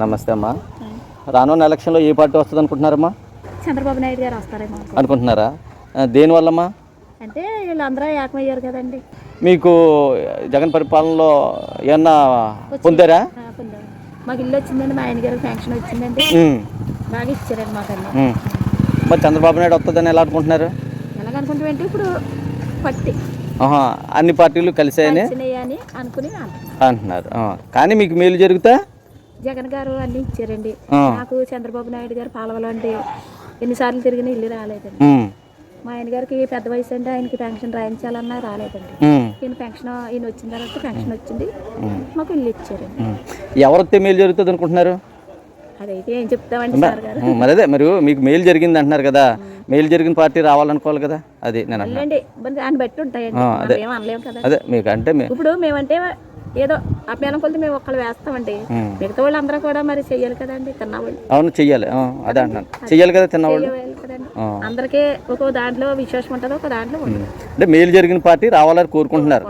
నమస్తే అమ్మా. రానున్న ఎలక్షన్లో ఏ పార్టీ వస్తుంది అనుకుంటున్నారమ్మా? చంద్రబాబు నాయుడు గారు వస్తారేమో అనుకో. అనుకుంటున్నారా? దేనివల్లమ్మా? అంటే వీళ్ళందరూ ఏకమయ్యారు కదండి. మీకు జగన్ పరిపాలనలో ఏమన్నా పొందారా. మాకు ఇల్లు వచ్చిందండి మా ఆయన గారికి పెన్షన్ వచ్చిందండి. బాగా ఇచ్చారండి మాకు అన్నీ ఉమ్. మరి చంద్రబాబు నాయుడు వస్తుందని ఎలా అనుకుంటున్నారు? ఎలాగనుకుంటామంటే ఇప్పుడు పట్టి. అన్ని పార్టీలు కలిసాయని అనుకుని అంటున్నాం. అంటున్నారు. కానీ మీకు మేలు జరుగుతా? జగన్ గారు అన్నీ ఇచ్చారండి. నాకు చంద్రబాబు నాయుడు గారు పాలవలు అంటే ఎన్నిసార్లు తిరిగిన ఇల్లు రాలేదండి. మా ఆయన గారికి పెద్ద వయసు అంటే ఆయనకి పెన్షన్ రాయించాలన్నా రాలేదండి. ఈయన పెన్షన్ ఈయన వచ్చిన తర్వాత పెన్షన్ వచ్చింది. మాకు ఇల్లు ఇచ్చారండి. ఎవరితే మేలు జరుగుతుంది అనుకుంటున్నారు? అదైతే ఏం చెప్తామండి సార్ గారు. ఉమ్, మరి అదే మరి మీకు మేలు జరిగింది అంటున్నారు కదా. మేలు జరిగిన పార్టీ రావాలనుకోవాలి కదా. అది నేను మరి దాన్ని బట్టి ఉంటాయండి. అదే. మీకు అంటే ఇప్పుడు మేమంటే ఏదో అభిమానం కొలితే మేము ఒక్కళ్ళు వేస్తామండి. మిగతా వాళ్ళందరూ కూడా మరి చెయ్యాలి కదండి తిన్నవాళ్ళు అవును చెయ్యాలి. ఆ, అదే అంటున్నాను చెయ్యాలి కదా తిన్నవాళ్ళు? ఆ. అందరికీ ఒక దాంట్లో విశేషం ఉంటుంది ఒక దాంట్లో అంటే మేలు జరిగిన పార్టీ రావాలని కోరుకుంటున్నారు.